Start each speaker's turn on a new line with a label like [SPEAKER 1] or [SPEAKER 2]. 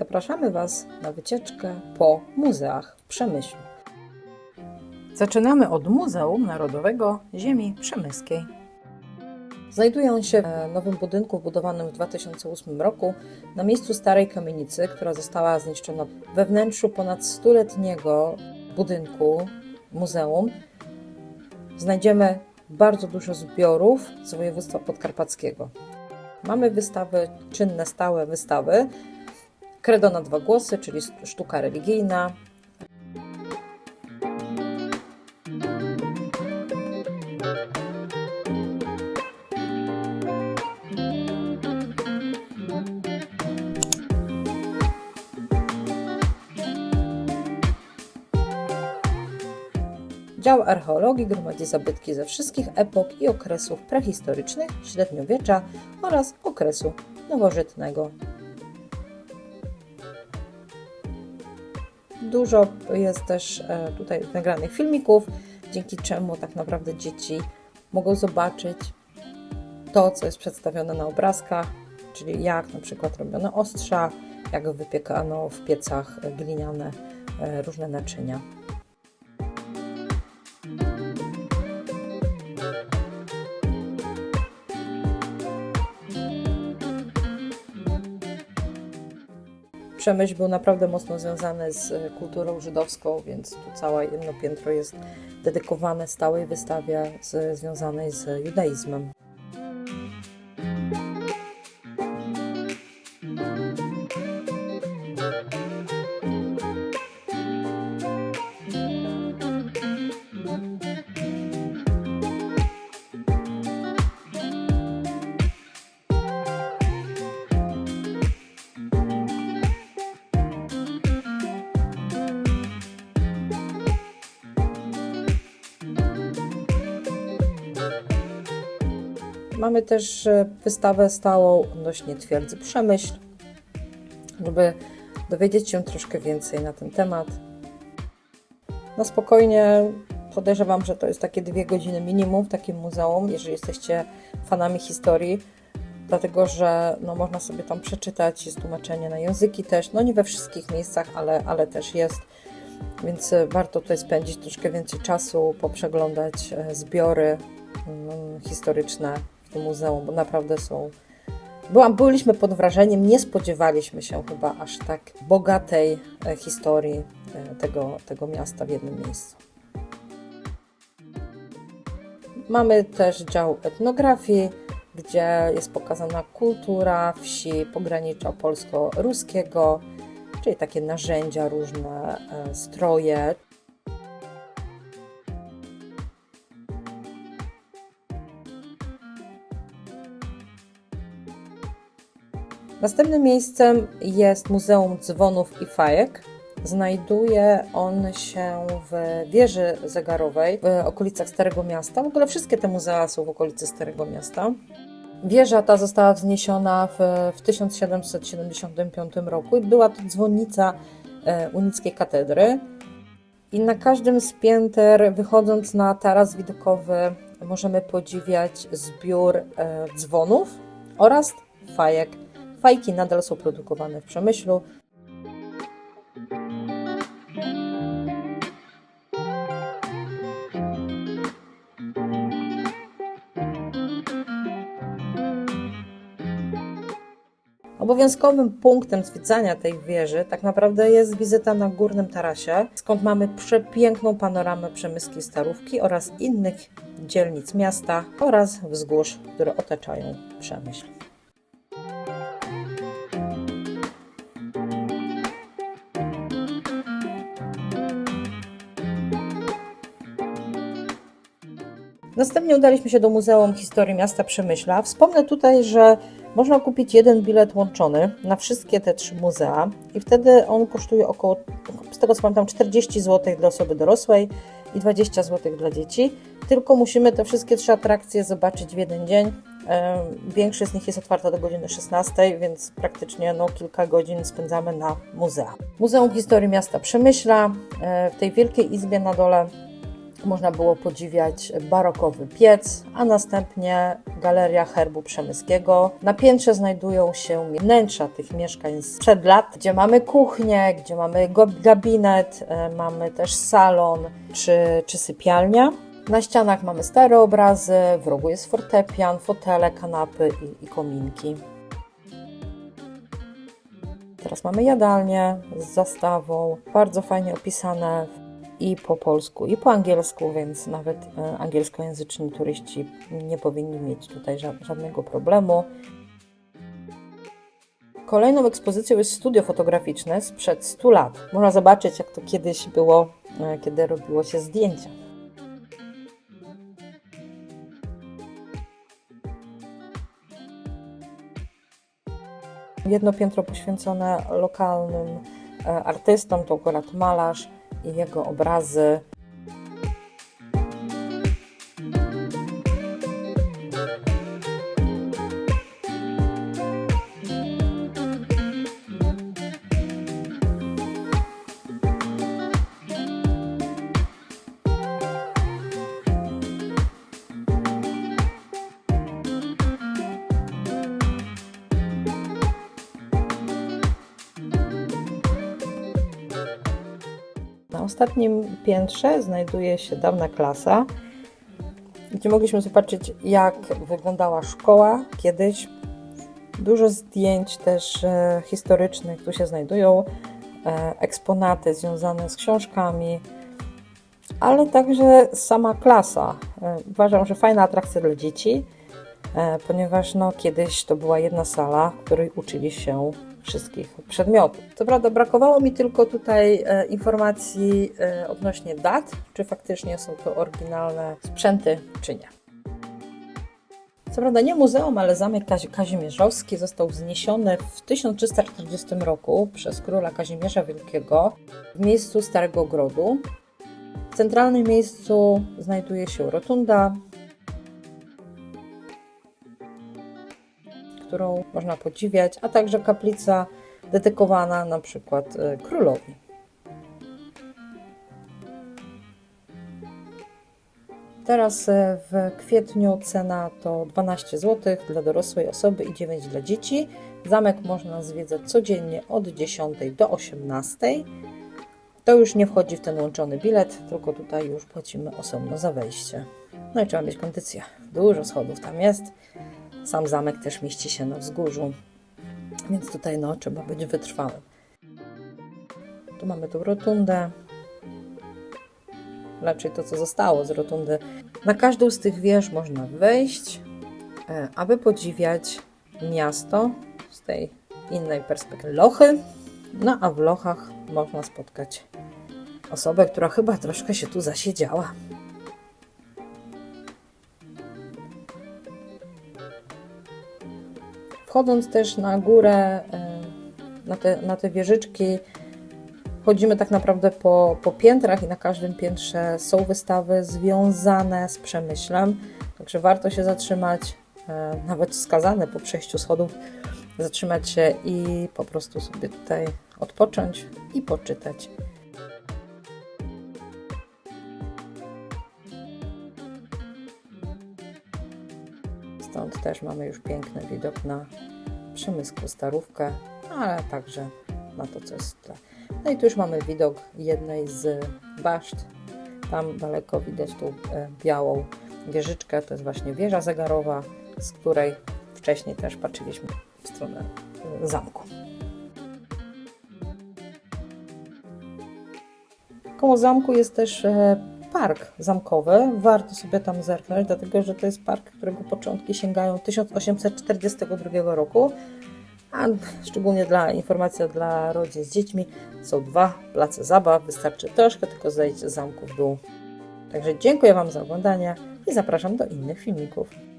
[SPEAKER 1] Zapraszamy Was na wycieczkę po muzeach w Przemyślu. Zaczynamy od Muzeum Narodowego Ziemi Przemyskiej. Znajduje on się w nowym budynku wbudowanym w 2008 roku na miejscu starej kamienicy, która została zniszczona we wnętrzu ponad stuletniego budynku muzeum. Znajdziemy bardzo dużo zbiorów z województwa podkarpackiego. Mamy wystawy, czynne, stałe wystawy. Kredo na dwa głosy, czyli sztuka religijna. Dział archeologii gromadzi zabytki ze wszystkich epok i okresów prehistorycznych, średniowiecza oraz okresu nowożytnego. Dużo jest też e, tutaj nagranych filmików, dzięki czemu tak naprawdę dzieci mogą zobaczyć to, co jest przedstawione na obrazkach, czyli jak na przykład robiono ostrza, jak wypiekano w piecach gliniane e, różne naczynia. Przemyśl był naprawdę mocno związany z e, kulturą żydowską, więc tu całe jedno piętro jest dedykowane stałej wystawie z, związanej z judaizmem. Mamy też wystawę stałą odnośnie twierdzy Przemyśl, żeby dowiedzieć się troszkę więcej na ten temat. Na spokojnie podejrzewam, że to jest takie dwie godziny minimum w takim muzeum, jeżeli jesteście fanami historii, dlatego że no, można sobie tam przeczytać, jest tłumaczenie na języki też, no nie we wszystkich miejscach, ale, ale też jest, więc e, warto tutaj spędzić troszkę więcej czasu, poprzeglądać e, zbiory mm, historyczne w tym muzeum, bo naprawdę są. Byłam, byliśmy pod wrażeniem, nie spodziewaliśmy się chyba aż tak bogatej e, historii e, tego, tego miasta w jednym miejscu. Mamy też dział etnografii, gdzie jest pokazana kultura wsi pogranicza polsko-ruskiego, czyli takie narzędzia, różne e, stroje. Następnym miejscem jest Muzeum Dzwonów i Fajek. Znajduje on się w wieży zegarowej w okolicach Starego Miasta. W ogóle wszystkie te muzea są w okolicy Starego Miasta. Wieża ta została wzniesiona w, w 1775 roku i była to dzwonnica e, unickiej katedry. I na każdym z pięter, wychodząc na taras widokowy, możemy podziwiać zbiór e, dzwonów oraz fajek. Fajki nadal są produkowane w przemyślu. Obowiązkowym punktem zwiedzania tej wieży tak naprawdę jest wizyta na górnym tarasie, skąd mamy przepiękną panoramę przemyskiej Starówki oraz innych dzielnic miasta oraz wzgórz, które otaczają Przemyśl. Następnie udaliśmy się do Muzeum Historii Miasta Przemyśla. Wspomnę tutaj, że można kupić jeden bilet łączony na wszystkie te trzy muzea i wtedy on kosztuje około, z tego co pamiętam, 40 zł dla osoby dorosłej i 20 zł dla dzieci. Tylko musimy te wszystkie trzy atrakcje zobaczyć w jeden dzień. Większość z nich jest otwarta do godziny 16, więc praktycznie no, kilka godzin spędzamy na muzea. Muzeum Historii Miasta Przemyśla. E, W tej wielkiej izbie na dole można było podziwiać barokowy piec, a następnie Galeria Herbu Przemyskiego. Na piętrze znajdują się wnętrza tych mieszkań sprzed lat, gdzie mamy kuchnię, gdzie mamy gabinet, e, mamy też salon czy, czy sypialnia. Na ścianach mamy stare obrazy, w rogu jest fortepian, fotele, kanapy i, i kominki. Teraz mamy jadalnię z zastawą, bardzo fajnie opisane i po polsku, i po angielsku, więc nawet e, angielskojęzyczni turyści nie powinni mieć tutaj ża- żadnego problemu. Kolejną ekspozycją jest studio fotograficzne sprzed 100 lat. Można zobaczyć, jak to kiedyś było, e, kiedy robiło się zdjęcia. Jedno piętro poświęcone lokalnym e, artystom, to akurat malarz i jego obrazy. Na ostatnim piętrze znajduje się dawna klasa, gdzie mogliśmy zobaczyć, jak wyglądała szkoła kiedyś. Dużo zdjęć też e, historycznych tu się znajdują, e, eksponaty związane z książkami, ale także sama klasa. E, uważam, że fajna atrakcja dla dzieci, ponieważ no, kiedyś to była jedna sala, w której uczyli się wszystkich przedmiotów. Co prawda brakowało mi tylko tutaj e, informacji e, odnośnie dat, czy faktycznie są to oryginalne sprzęty, czy nie. Co prawda nie muzeum, ale zamek Kazi Kazimierzowski został wzniesiony w 1340 roku przez króla Kazimierza Wielkiego w miejscu Starego Grodu. W centralnym miejscu znajduje się rotunda, którą można podziwiać, a także kaplica dedykowana na przykład e, królowi. Teraz e, w kwietniu cena to 12 zł dla dorosłej osoby i 9 dla dzieci. Zamek można zwiedzać codziennie od 10 do 18. To już nie wchodzi w ten łączony bilet, tylko tutaj już płacimy osobno za wejście. No i trzeba mieć kondycję. Dużo schodów tam jest. Sam zamek też mieści się na wzgórzu, więc tutaj no, trzeba być wytrwałym. Tu mamy tą rotundę. Raczej to, co zostało z rotundy. Na każdą z tych wież można wejść, e, aby podziwiać miasto z tej innej perspektywy. Lochy. No a w Lochach można spotkać osobę, która chyba troszkę się tu zasiedziała. Wchodząc też na górę, e, na te, na te wieżyczki, chodzimy tak naprawdę po, po piętrach i na każdym piętrze są wystawy związane z przemyślem. Także warto się zatrzymać, e, nawet skazane po przejściu schodów, zatrzymać się i po prostu sobie tutaj odpocząć i poczytać. Stąd też mamy już piękny widok na Przemysłu Starówkę, ale także na to, co jest w tle. No i tu już mamy widok jednej z baszt. Tam daleko widać tą e, białą wieżyczkę, to jest właśnie wieża zegarowa, z której wcześniej też patrzyliśmy w stronę e, zamku. Koło zamku jest też e, park zamkowy. Warto sobie tam zerknąć, dlatego że to jest park, którego początki sięgają 1842 roku. A szczególnie dla informacji dla rodzin z dziećmi są dwa place zabaw. Wystarczy troszkę tylko zejść z zamku w dół. Także dziękuję Wam za oglądanie i zapraszam do innych filmików.